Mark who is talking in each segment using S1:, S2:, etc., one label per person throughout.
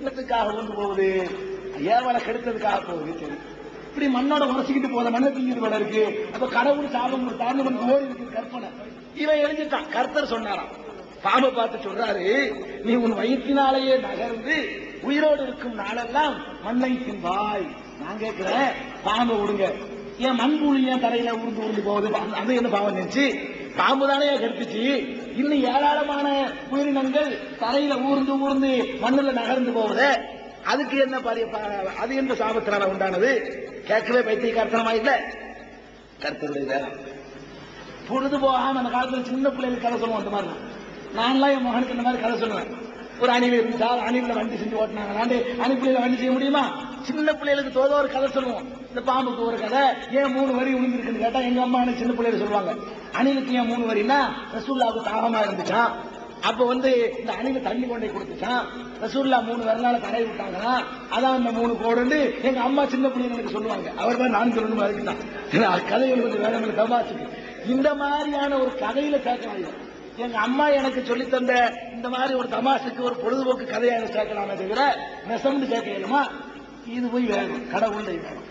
S1: என்னத்துக்காக கொண்டு போகுது. ஏவலை கெடுத்ததுக்காக போகுது? சரி. இப்படி மண்ணோட உரசிக்கிட்டு போத மண்ணை திங்கிட்டு போல இருக்கு. அப்ப கடவுள் சாபம் தாழ்ந்து நமக்கு ஓடி இருக்கு கற்பனை. இவன் எழுதிட்டான். கர்த்தர் சொன்னாராம். பாம்பை பார்த்து சொல்றாரு நீ உன் வயிற்றினாலேயே நகர்ந்து உயிரோடு இருக்கும் நாளெல்லாம் மண்ணை தின்பாய். நான் கேட்கிறேன் பாம்பை விடுங்க ஏன் மண்புழு ஏன் தரையில உருந்து உருந்து போகுது. பா- அது என்ன பாவம் நினைச்சு? பாம்பு தானே கெடுத்துச்சு. இன்னும் ஏராளமான உயிரினங்கள் தரையில ஊர்ந்து ஊர்ந்து மண்ணுல நகர்ந்து போகுதே. அதுக்கு என்ன அது எந்த சாபத்தினால உண்டானது? கேட்கவே பைத்தியக்காரத்தனமா இல்ல. கருத்துடைய பொழுது போகாம அந்த காலத்துல சின்ன பிள்ளைகளுக்கு கதை சொல்லுவோம் அந்த மாதிரி. நான்லாம் என் மகனுக்கு இந்த மாதிரி கதை சொல்லுவேன். ஒரு அணில் இருந்துச்சா அணில வண்டி செஞ்சு ஓட்டினாங்க. அணிப்பிள்ளையில வண்டி செய்ய முடியுமா? சின்ன பிள்ளைகளுக்கு தோத ஒரு கதை சொல்லுவோம். இந்த பாம்புக்கு ஒரு கதை. ஏன் மூணு வரி விழுந்திருக்குன்னு கேட்டா எங்க அம்மா எனக்கு சின்ன பிள்ளைகள் சொல்லுவாங்க. அணிலுக்கு ஏன் மூணு வரின்னா ரசூல்லாவுக்கு தாகமா இருந்துச்சான் அப்ப வந்து இந்த அணில தண்ணி கொண்டே கொடுத்துச்சான் ரசூல்லா மூணு வரலால தடை விட்டாங்கன்னா அதான் அந்த மூணு கோடுன்னு எங்க அம்மா சின்ன பிள்ளைங்க எனக்கு சொல்லுவாங்க. அவர் தான். நான் சொல்லணும் கதை கதைகள் வேற வேணும் தமாசுக்கு இந்த மாதிரியான ஒரு கதையில முடியும் எங்க அம்மா எனக்கு சொல்லி தந்த இந்த மாதிரி ஒரு தமாசுக்கு ஒரு பொழுதுபோக்கு கதையை எனக்கு சேர்க்கலாமே தவிர நெசம்னு சேர்க்க இயலுமா? இது போய் வேணும் கடவுள் வேணும்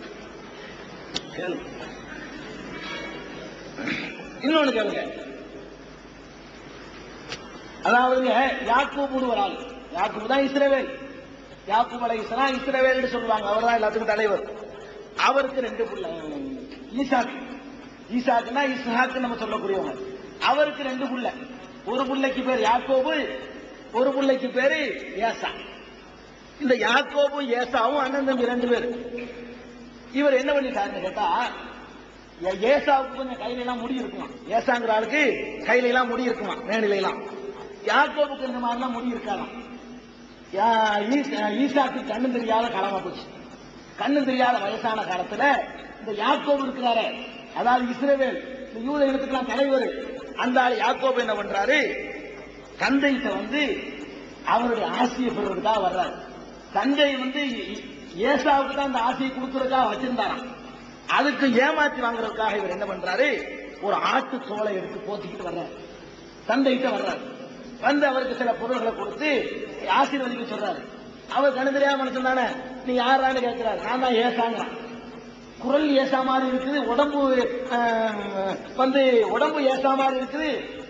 S1: இன்னொன்னு கேளுங்க. அதாவது யாக்கு ஒரு ஆள். யாக்கூப் தான் இஸ்ரேவேல். யாக்கூப் அலை இஸ்லாம் இஸ்ரேவேல் சொல்லுவாங்க. அவர் தான் எல்லாத்துக்கும் தலைவர். அவருக்கு ரெண்டு பிள்ளை ஈசாக்கு ஈசாக்குன்னா இஸ்ஹாக்கு நம்ம சொல்லக்கூடியவங்க. அவருக்கு ரெண்டு புள்ள. ஒரு புள்ளைக்கு பேர் யாக்கோபு ஒரு புள்ளைக்கு பேரு ஏசா. இந்த யாக்கோபும் ஏசாவும் அண்ணன் தம்பி ரெண்டு பேர். இவர் என்ன பண்ணிட்டாருன்னு கேட்டா ஏசாவுக்கு கொஞ்சம் கையில எல்லாம் முடி இருக்குமா? ஏசாங்கிற ஆளுக்கு கையில எல்லாம் முடி இருக்குமா? மேனில எல்லாம் யாக்கோபுக்கு இந்த மாதிரிலாம் முடி இருக்காராம் யா- ஈசாக்கு கண்ணு தெரியாத காலமா போச்சு. கண்ணு தெரியாத வயசான காலத்துல இந்த யாக்கோபு இருக்கிறாரு. அதாவது இஸ்ரேவேல் இந்த யூத இனத்துக்கெல்லாம் தலைவர். அந்த ஆள் யாக்கோபு என்ன பண்றாரு? தந்தைகிட்ட வந்து அவருடைய ஆசையை பெறுவதற்காக வர்றாரு. தந்தை வந்து ஏசாவுக்கு தான் அந்த ஆசையை கொடுக்கறதுக்காக வச்சிருந்தாராம் அதுக்கு ஏமாத்தி வாங்குறதுக்காக இவர் என்ன பண்றாரு? ஒரு ஆட்டு தோலை எடுத்து போத்திக்கிட்டு வர்றாரு. தந்தைகிட்ட வர்றாரு. வந்து அவருக்கு சில பொருள்களை கொடுத்து ஆசீர்வதிக்க சொல்றாரு. அவர் கண்ணு தெரியாம மனுஷன் தானே நீ யாரான்னு கேட்கிறாரு. நான் தான் ஏசாங்கிறான் குரல் ஏசா மாதிரி இருக்குது. உடம்பு வந்து உடம்பு ஏசா மாதிரி இருக்குது.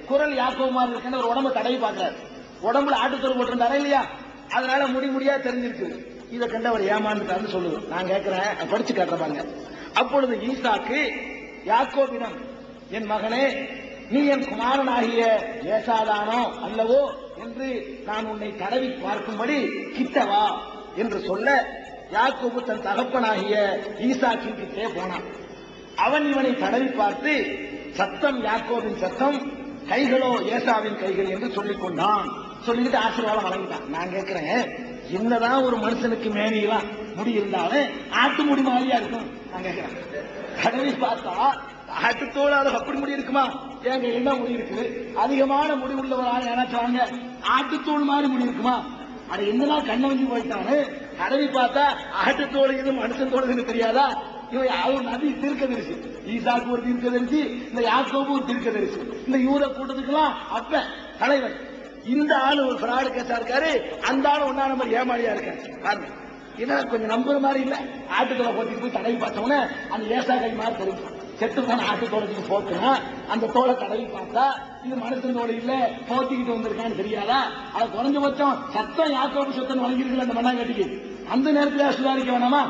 S1: குரல் யாக்கோ மாதிரி இருக்குன்னு ஒரு உடம்பு தடவி பார்க்கறாரு. உடம்புல ஆட்டுத்தோல் போட்டிருந்தாரா இல்லையா? அதனால முடி முடியா தெரிஞ்சிருக்கு. இதை கண்டவர் அவர் ஏமாந்துட்டாருன்னு நான் கேட்கிறேன் படிச்சு காட்டுறப்பாங்க அப்பொழுது ஈசாக்கு யாக்கோபினம் என் மகனே நீ என் குமாரனாகிய ஏசாதானோ அல்லவோ என்று நான் உன்னை தடவி பார்க்கும்படி கிட்டவா என்று சொல்ல யாக்கோபு தன் தகப்பனாகிய ஈசாக்கின் கிட்டே போனான். அவன் இவனை தடவி பார்த்து சத்தம் யாக்கோவின் சத்தம் கைகளோ ஏசாவின் கைகள் என்று சொல்லிக் கொண்டான். சொல்லிட்டு ஆசீர்வாதம் வழங்கிட்டான். நான் கேட்கிறேன் என்னதான் ஒரு மனுஷனுக்கு மேனியெல்லாம் முடி இருந்தாலும் ஆட்டு முடி மாதிரியா இருக்கும். நான் கேட்கிறேன் தடவி பார்த்தா ஆட்டுத்தோளால அப்படி முடி இருக்குமா? என் என்ன முடி இருக்குது அதிகமான முடி உள்ளவராக யாராச்சும் வாங்க ஆட்டுத்தோல் மாதிரி முடி இருக்குமா? அது என்னடா கண்ணை வந்து போயிட்டானு கடவி பார்த்தா ஆட்டுத்தோல் இது மனுஷன் தோல் தெரியாதா? இவன் அவர் நபி தீர்க்கதரிசி. ஈசாக்கு ஒரு தீர்க்கதரிசி இந்த யாக்கோபு ஒரு தீர்க்கதரிசி. இந்த யூத கூட்டத்துக்கெல்லாம் அப்ப தலைவன் இந்த ஆளு ஒரு ஃப்ராடு கேஸா இருக்காரு அந்த ஆளு ஒன்னா நம்பர் ஏமாளியா இருக்காரு பாருங்க. என்ன கொஞ்சம் நம்புற மாதிரி இல்ல. ஆட்டுக்களை போட்டு போய் தடவி பார்த்தோன்னே அந்த ஏசா கை மாதிரி தெரியும் செத்து போன ஆட்டு தோட்டத்துக்கு போட்டுனா அந்த தோலை தடவி பார்த்தா இது மனுஷன் தோலை இல்ல போத்திக்கிட்டு வந்திருக்கான்னு தெரியாதா? அதை குறைஞ்சபட்சம் சத்தம் யாக்கோப்பு சத்தம் வழங்கிருக்கல அந்த மண்ணாங்கட்டிக்கு. அந்த நேரத்துல சுதாரிக்க வேணாமா?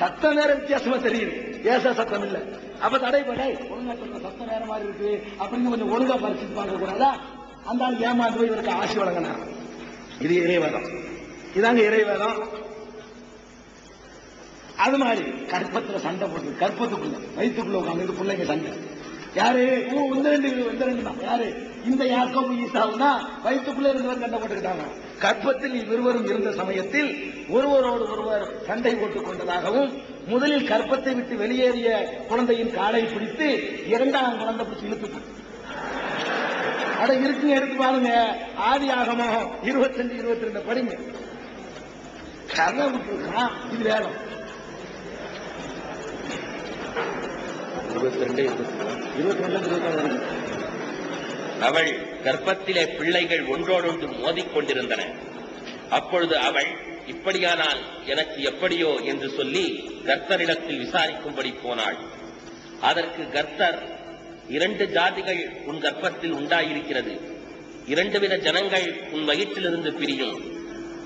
S1: சத்த நேரம் வித்தியாசமா தெரியுது. ஏசா சத்தம் இல்ல. அப்ப தடைப்படை ஒழுங்கா சொல்ற சத்தம் வேற மாதிரி இருக்கு. அப்படின்னு கொஞ்சம் ஒழுங்கா பரிசுத்து பார்க்க கூடாதா அந்த ஆள் ஏமாந்து போய் இவருக்கு ஆசி வழங்கினார். இது இறைவேதம். இதாங்க இறைவேதம். அது மாதிரி கற்பத்துல சண்டை போட்டு கற்பத்துக்குள்ள வயிற்றுக்குள்ள உட்காந்து பிள்ளைங்க சண்டை. யாரு? ஓ இந்த ரெண்டு இந்த ரெண்டு தான். யாரு? இந்த யாக்கம் ஈசாவுனா வயிற்றுக்குள்ள இருந்தவர் சண்டை போட்டுக்கிட்டாங்க. கற்பத்தில் இருவரும் இருந்த சமயத்தில் ஒருவரோடு ஒருவர் சண்டை போட்டுக் கொண்டதாகவும் முதலில் கற்பத்தை விட்டு வெளியேறிய குழந்தையின் காலை பிடித்து இரண்டாம் குழந்தை பிடிச்சு இழுத்துட்டு அட இருக்குங்க எடுத்து பாருங்க. ஆதி ஆகமம் இருபத்தஞ்சு இருபத்தி ரெண்டு படிங்க. கதை விட்டுருக்கான் இது வேகம்
S2: இருபத்தி ரெண்டு
S1: இருபத்தி ரெண்டு இருபத்தி
S2: அவள் கர்ப்பத்திலே பிள்ளைகள் ஒன்றோடொன்று மோதிக் கொண்டிருந்தன. அப்பொழுது அவள் இப்படியானால் எனக்கு எப்படியோ? என்று சொல்லி கர்த்தரிடத்தில் விசாரிக்கும்படி போனாள். அதற்கு கர்த்தர் இரண்டு ஜாதிகள் உன் கர்ப்பத்தில் உண்டாயிருக்கிறது. இரண்டு வித ஜனங்கள் உன் வயிற்றிலிருந்து பிரியும்.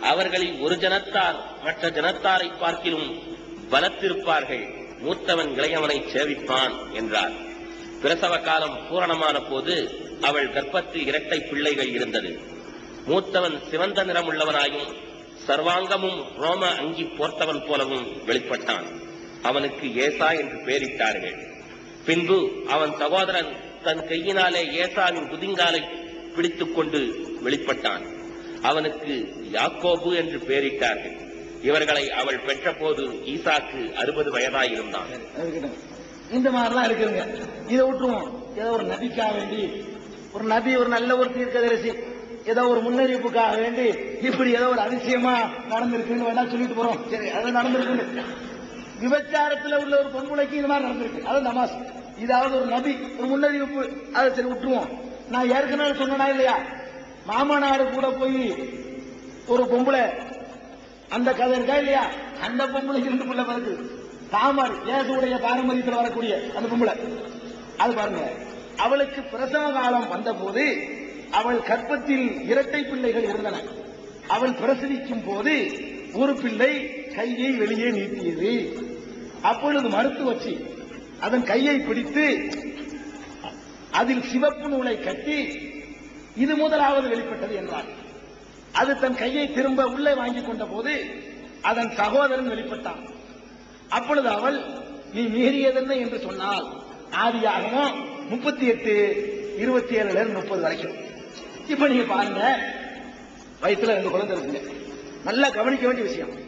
S2: அவர்களில் ஒரு ஜனத்தார் மற்ற ஜனத்தாரை பார்க்கிலும் பலத்திருப்பார்கள். மூத்தவன் இளையவனை சேவிப்பான் என்றார். பிரசவ காலம் பூரணமான போது அவள் கர்ப்பத்தில் இரட்டை பிள்ளைகள் இருந்தது. மூத்தவன் சிவந்த நிறமுள்ளவனாயும் சர்வாங்கமும் ரோம அங்கி போர்த்தவன் போலவும் வெளிப்பட்டான். அவனுக்கு ஏசா என்று பெயரிட்டார்கள் பின்பு அவன் சகோதரன் தன் கையினாலே ஏசாவின் குதிங்காலை பிடித்துக் கொண்டு வெளிப்பட்டான். அவனுக்கு யாக்கோபு என்று பெயரிட்டார்கள். இவர்களை அவள் பெற்றபோது ஈசாக்கு அறுபது வயதாயிருந்தான்.
S1: இந்த மாதிரிலாம் இருக்குங்க இதை விட்டுருவோம். ஏதோ ஒரு நபிக்காக வேண்டி ஒரு நபி ஒரு நல்ல ஒரு தீர்க்கதரிசி ஏதோ ஒரு முன்னறிவிப்புக்காக வேண்டி இப்படி ஏதோ ஒரு அதிசயமா நடந்திருக்குன்னு வேணா சொல்லிட்டு போறோம். சரி அது நடந்திருக்கு விபச்சாரத்தில் உள்ள ஒரு பொம்பளைக்கு இது மாதிரி நடந்திருக்கு. அது நமாஸ். இதாவது ஒரு நபி ஒரு முன்னறிவிப்பு. அதை சரி விட்டுருவோம். நான் ஏற்கனவே சொன்னா இல்லையா? மாமனார் கூட போய் ஒரு பொம்பளை அந்த கதை இருக்கா இல்லையா? அந்த பொம்பளை இரண்டு பிள்ளை பிறகு. தாமர் இயேசுடைய பாரம்பரியத்தில் வரக்கூடிய அந்த பொம்பளை. அது பாருங்க. அவளுக்கு பிரசவ காலம் வந்தபோது அவள் கற்பத்தில் இரட்டை பிள்ளைகள் இருந்தன. அவள் பிரசவிக்கும் போது ஒரு பிள்ளை கையை வெளியே நீட்டியது. அப்பொழுது மருத்துவச்சி அதன் கையை பிடித்து அதில் சிவப்பு நூலை கட்டி இது முதலாவது வெளிப்பட்டது என்றார். அது தன் கையை திரும்ப உள்ளே வாங்கி கொண்ட போது அதன் சகோதரன் வெளிப்பட்டான். அப்பொழுது அவள் நீ மீறியதென்ன? என்று சொன்னால் ஆதியாகமும் முப்பத்தி எட்டு இருபத்தி ஏழுல இருந்து முப்பது வரைக்கும். இப்ப நீங்க பாருங்க வயிற்றுல ரெண்டு குழந்தை இருக்குங்க. நல்லா கவனிக்க வேண்டிய விஷயம்.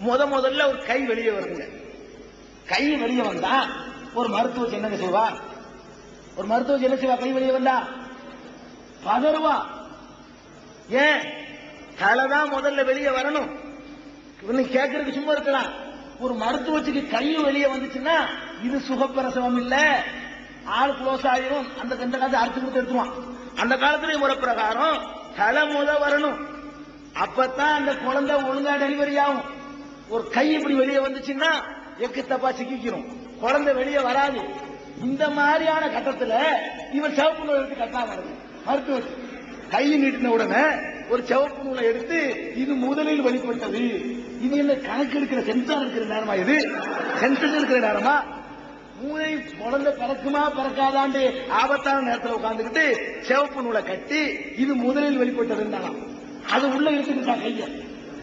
S1: முத முதல்ல ஒரு கை வெளியே வருங்க. கை வெளியே வந்தா ஒரு மருத்துவ என்ன செய்வா ஒரு மருத்துவ என்ன செய்வா கை வெளியே வந்தா? பதறுவா. ஏன்? தலைதான் முதல்ல வெளியே வரணும். இன்னும் கேட்கறதுக்கு சும்மா இருக்கலாம். ஒரு மருத்துவச்சிக்கு கையும் வெளியே வந்துச்சுன்னா இது சுகப்பிரசவம் இல்ல. ஆள் க்ளோஸ் ஆயிரும். அந்த கண்ட காலத்தை அறுத்து கொடுத்து எடுத்துவான் அந்த காலத்துல முறை பிரகாரம் தலை முத வரணும். அப்பத்தான் அந்த குழந்தை ஒழுங்கா டெலிவரி ஆகும். ஒரு கை இப்படி வெளியே வந்துச்சுன்னா எக்கு தப்பா சிக்கிக்கிறோம். குழந்தை வெளியே வராது. இந்த மாதிரியான கட்டத்துல இவன் சிவப்பு நூல் எடுத்து கட்டா வருது மருத்துவர் கை நீட்டின உடனே ஒரு சிவப்பு நூலை எடுத்து இது முதலில் வெளிப்பட்டது. இது என்ன கணக்கு எடுக்கிற சென்சார் இருக்கிற நேரமா இது? சென்சர் இருக்கிற நேரமா? மூளை குழந்தை பிறக்குமா பிறக்காதாண்டு ஆபத்தான நேரத்தில் உட்கார்ந்துக்கிட்டு சிவப்பு நூலை கட்டி இது முதலில் வெளிப்பட்டதுன்னாலாம் அது உள்ள இருக்குதுதான் கையை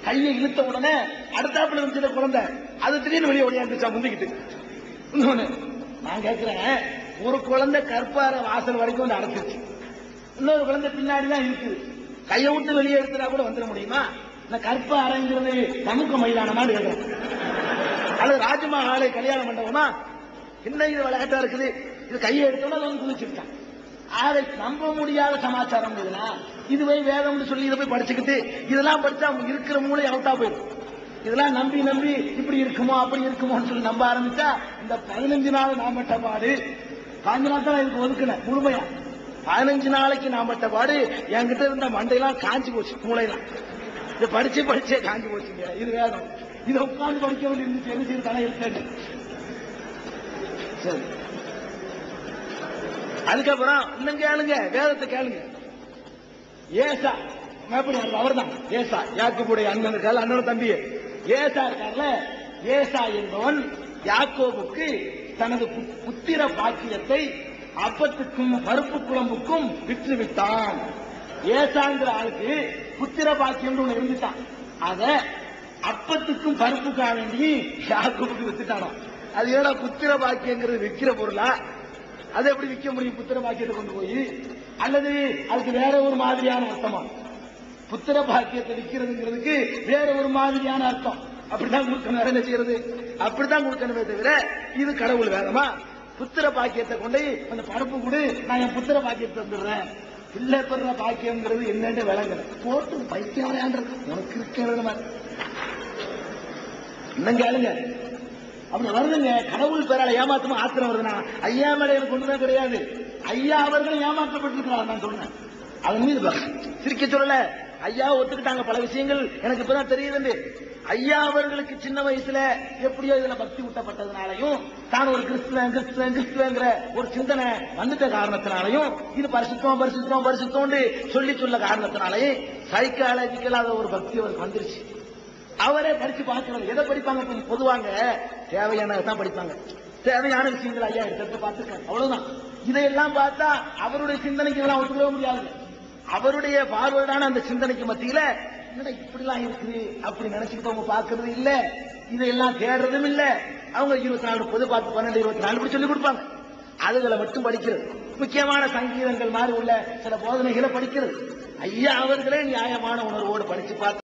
S1: கையை இழுத்த உடனே அடுத்தாப்புல இருந்துச்சு குழந்தை அது திடீர்னு வெளியே ஓடியாந்துச்சா முந்திக்கிட்டு. நான் கேட்கிறேன் ஒரு குழந்தை கற்பார வாசல் வரைக்கும் வந்து அடைச்சிருச்சு. இன்னொரு குழந்தை பின்னாடி தான் இருக்குது. கையை விட்டு வெளியே எடுத்துட்டா கூட வந்துட முடியுமா? இந்த கற்ப அறைங்கிறது தமுக்க மைதானமான்னு கேட்கிறேன் அல்லது ராஜ்மஹாலை கல்யாணம் பண்ணவனா என்ன இது விளையாட்டா இருக்குது. இது கையை எடுத்தோம்னா அது வந்து குதிச்சுட்டான் ஆக நம்ப முடியாத சமாச்சாரம் இது இதுவே வேதம்னு சொல்லி இதை போய் படிச்சுக்கிட்டு இதெல்லாம் படிச்சா இருக்கிற மூளை அவுட்டா போயிடும். இதெல்லாம் நம்பி நம்பி இப்படி இருக்குமோ அப்படி இருக்குமோன்னு சொல்லி நம்ப ஆரம்பிச்சா இந்த பதினஞ்சு நாள் நாமட்ட பட்ட பாடு. பதினஞ்சு நாள் தான் இதுக்கு ஒதுக்கினேன் முழுமையா. பதினஞ்சு நாளைக்கு நான் பட்ட பாடு. என்கிட்ட இருந்த மண்டையெல்லாம் காஞ்சி போச்சு மூளையெல்லாம். இதை படிச்சு படிச்சே காஞ்சி போச்சுங்க இது வேதம். இதை உட்காந்து படிக்க வேண்டிய இருந்துச்சு. என்ன செய்யறது? தானே இருக்கேன்னு சரி. அதுக்கப்புறம் இன்னும் கேளுங்க வேதத்தை கேளுங்க. ஏசா எப்படி அவர் தான் ஏசா யாக்கோபுடைய அண்ணன் இருக்காரு அண்ணன் தம்பி ஏசா இருக்கார்ல ஏசா என்பவன் யாக்கோபுக்கு தனது புத்திர பாக்கியத்தை அப்பத்துக்கும் பருப்பு குழம்புக்கும் விற்று விட்டான் ஏசாங்கிற ஆளுக்கு புத்திர பாக்கியம் ஒண்ணு இருந்துட்டான் அத அப்பத்துக்கும் பருப்புக்காக வேண்டி யாக்கோபுக்கு வித்துட்டானோ அது ஏடா புத்திர பாக்கியங்கிறது விற்கிற பொருளா? அதை எப்படி விற்க முடியும்? புத்திர பாக்கியத்தை கொண்டு போய் அல்லது அதுக்கு வேற ஒரு மாதிரியான அர்த்தமா? புத்திர பாக்கியத்தை விற்கிறதுங்கிறதுக்கு வேற ஒரு மாதிரியான அர்த்தம். அப்படிதான் கொடுக்கணும். வேற என்ன செய்யறது? அப்படிதான் கொடுக்கணுமே தவிர இது கடவுள் வேதமா? புத்திர பாக்கியத்தை கொண்டு போய் அந்த பருப்பு கொடு நான் என் புத்திர பாக்கியத்தை தந்துடுறேன். பிள்ளை பெற பாக்கியம்ங்கிறது என்னன்னு விளங்குற போட்டு பைத்தியம் உனக்கு இருக்கிறது மாதிரி இன்னும் கேளுங்க. அப்படி வருதுங்க. கடவுள் பேரால ஏமாத்தமா ஆத்திரம் வருதுன்னா ஐயா மேல எனக்கு ஒண்ணுதான் கிடையாது. ஐயா அவர்களும் ஏமாற்றப்பட்டிருக்கிறார் நான் சொன்னேன். அதன் மீது சிரிக்க சொல்லல. ஐயா ஒத்துக்கிட்டாங்க பல விஷயங்கள். எனக்கு இப்பதான் தெரியுது ஐயா அவர்களுக்கு சின்ன வயசுல எப்படியோ இதுல பக்தி ஊட்டப்பட்டதுனாலையும் தான் ஒரு கிறிஸ்துவன் கிறிஸ்துவன் கிறிஸ்துவங்கிற ஒரு சிந்தனை வந்துட்ட காரணத்தினாலையும் இது பரிசுத்தம் பரிசுத்தம் பரிசுத்தம்னு சொல்லி சொல்ல காரணத்தினாலையும் சைக்காலஜிக்கலா ஒரு பக்தி அவருக்கு வந்துருச்சு. அவரே படிச்சு பார்க்கணும் எதை படிப்பாங்க? கொஞ்சம் பொதுவாங்க. தேவையானதான் படிப்பாங்க. தேவையான விஷயங்கள் ஐயா எடுத்து பார்த்துருக்காங்க அவ்வளவுதான். இதையெல்லாம் பார்த்தா அவருடைய சிந்தனைக்கு இதெல்லாம் ஒத்துக்கவே முடியாது அவருடைய பார்வையான அந்த சிந்தனைக்கு மத்தியில என்னடா இப்படிலாம் இருக்குது அப்படி நினைச்சுக்கிட்டு அவங்க பாக்குறது இல்ல. இதையெல்லாம் தேடுறதும் இல்ல. அவங்க இருபத்தி நாலு முப்பது பத்து பன்னெண்டு இருபத்தி நாலு இப்படி சொல்லி கொடுப்பாங்க. அதுகளை மட்டும் படிக்கிறது. முக்கியமான சங்கீதங்கள் மாதிரி உள்ள சில போதனைகளை படிக்கிறது. ஐயா அவர்களே நியாயமான உணர்வோடு படிச்சு பார்த்து